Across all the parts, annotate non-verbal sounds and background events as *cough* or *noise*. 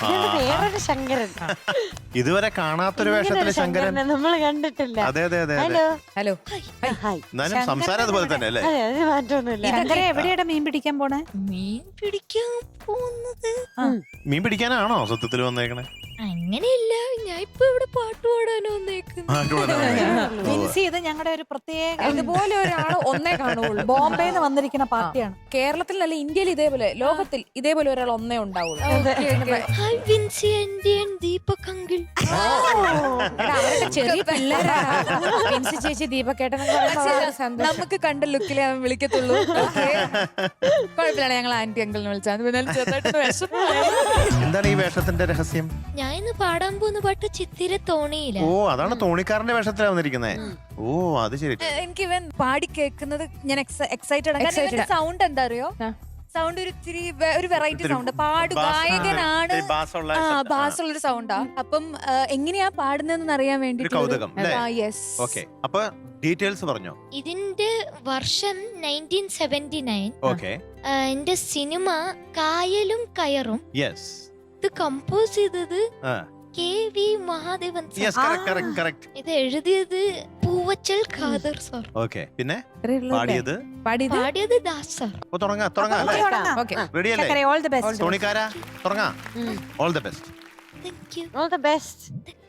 വേറൊരു ശങ്കരൻ. *laughs* ഇതുവരെ കാണാത്തൊരു വേഷത്തിൽ ശങ്കരൻ നമ്മൾ കണ്ടിട്ടില്ല. അതെ അതെ അതെ ഹലോ. ഹലോ. ഹായ് എന്നാലും സംസാരം അതുപോലെ തന്നെ അല്ലേ? അതെ അതിന് മാറ്റമൊന്നുമില്ല. ശങ്കര എവിടെയാടാ മീൻ പിടിക്കാൻ പോണേ? മീൻ പിടിക്കാൻ പോകുന്നത്? മീൻ പിടിക്കാനാണോ സത്യത്തിൽ വന്നേക്കണേ? അങ്ങനെയില്ല ഞാൻ ഇപ്പൊ ഇവിടെ പാട്ട് പാടാനോ വന്നേക്കുന്നു. മിൻസി ഇത് ഞങ്ങളുടെ ഒരു പ്രത്യേക ഇതുപോലെ ഒരാൾ ഒന്നേ കാണുള്ളൂ. ബോംബെന്ന് വന്നിരിക്കുന്ന പാർട്ടിയാണ്. കേരളത്തിൽ കേരളത്തിലല്ല ഇന്ത്യയിൽ ഇതേപോലെ ലോകത്തിൽ ഇതേപോലെ ഒരാൾ ഒന്നേ ഉണ്ടാവുള്ളൂ. Hi Vincy aunty and Deepak uncle. എടാ, അവരൊക്കെ ചെറിയ പിള്ളേരാണ് മിൻസി ചേച്ചി ദീപക്കേട്ടൻ നമുക്ക് കണ്ട ലുക്കിലേ അവൻ വിളിക്കത്തുള്ളൂ. Okay. കുഴപ്പമില്ല ഞങ്ങൾ ആന്റി അങ്കിളിനെ വിളിച്ചാൽ പിന്നെ. എന്താണ് ഈ വേഷത്തിന്റെ രഹസ്യം? ഞാൻ ഇന്ന് പാടാൻ പോകുന്ന പാട്ട് ചിത്തിര തോണിയില്ല ഓ അതാണ് തോണിക്കാരന്റെ വേഷത്തിലാണ് വന്നിരിക്കുന്നത് ഓ അത് ശരി. എനിക്ക് ഇവൻ പാടി കേൾക്കുന്നത് ഞാൻ എക്സൈറ്റഡ് ആണ്. സൗണ്ട് എന്താ അറിയോ സൗണ്ട് ഒരു ഇത്തിരി വെ- ഒരു വെറൈറ്റി ഇത്തിരി സൗണ്ട് പാട് ബാസ്- ഗായകനാണ്. ഇത്തിരി ബാസുള്ള ആ ശബ്ദം. ബാസ് ഉള്ളൊരു സൗണ്ടാ അപ്പം ആ, എങ്ങനെയാ പാടുന്നതെന്ന് അറിയാൻ വേണ്ടി കൗതുകം, അല്ലേ? യെസ് ഓക്കെ അപ്പൊ ഡീറ്റെയിൽസ് പറഞ്ഞോ? ഇതിന്റെ വർഷം നയന്റീൻ സെവന്റി നയൻ ഓക്കെ എന്റെ സിനിമ കായലും കയറും. യെസ് ഇത് കമ്പോസ് ചെയ്തത്. കെ വി മഹാദേവൻ ഇത് എഴുതിയത് പൂവച്ചൽ ഖാദർ സാർ ഓക്കെ പിന്നെ? പാടിയത്? പാടിയത്? ദാസ് സാർ തുടങ്ങാ തുടങ്ങാം റെഡി അല്ലേ? ഓൾ ദി ബെസ്റ്റ് തോണിക്കാരാ തുടങ്ങാം. All the best thank you all the best Chithira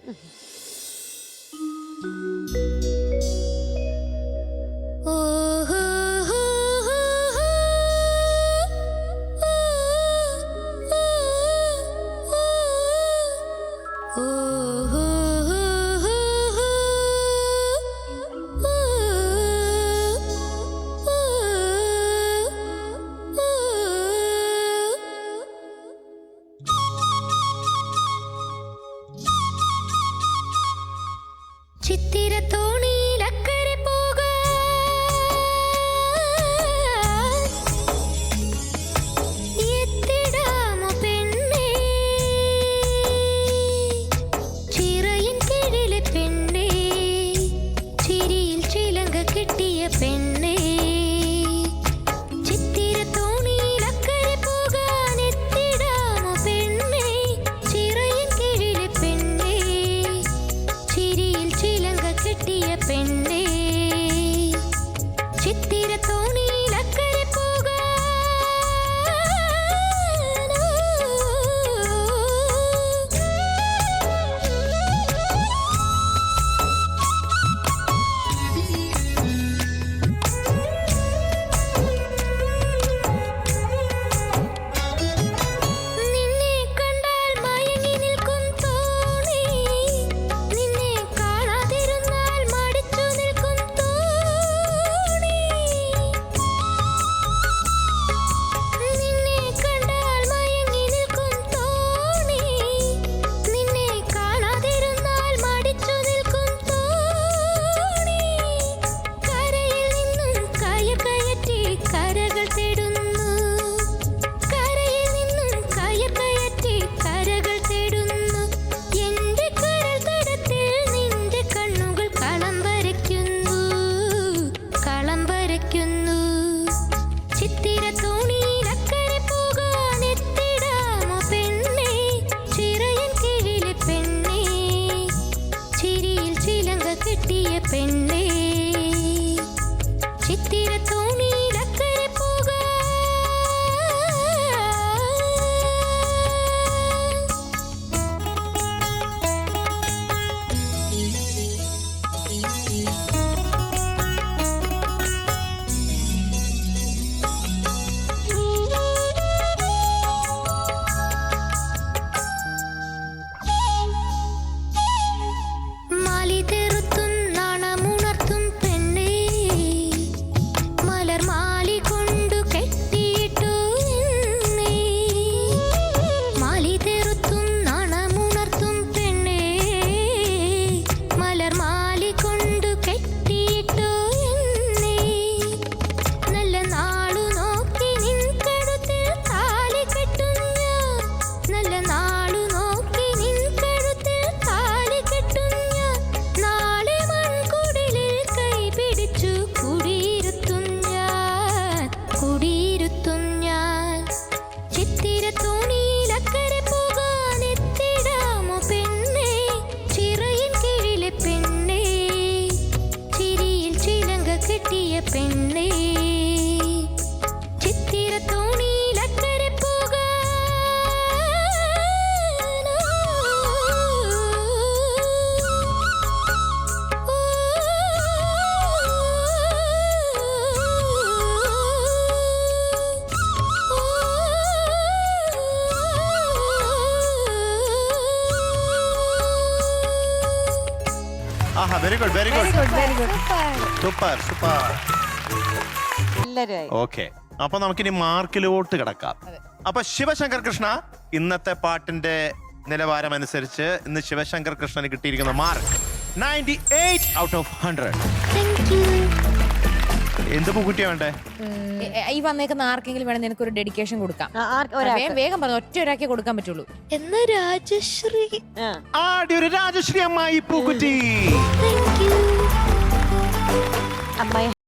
പെണ്ണേ ആഹാ very good very good super super എല്ലാരും ഓക്കെ അപ്പൊ നമുക്കിനി മാർക്കിലോട്ട് കിടക്കാം. അപ്പൊ ശിവശങ്കർ കൃഷ്ണ ഇന്നത്തെ പാട്ടിന്റെ നിലവാരം അനുസരിച്ച് ഇന്ന് ശിവശങ്കർ കൃഷ്ണന് കിട്ടിയിരിക്കുന്ന mark ninety eight out of hundred. Thank you എന്ത് പൂക്കുട്ടിയാ വേണ്ടേ? ഈ വന്നേക്കുന്ന ആർക്കെങ്കിലും വേണമെങ്കിൽ നിനക്ക് ഒരു ഡെഡിക്കേഷൻ കൊടുക്കാം വേഗം വേഗം പറഞ്ഞു ഒറ്റ ഒരാൾക്കേ കൊടുക്കാൻ പറ്റുള്ളൂ. എന്നാ രാജശ്രീ? ആടി ഒരു രാജശ്രീ അമ്മായി പൂക്കുറ്റി താങ്ക് യു അമ്മായി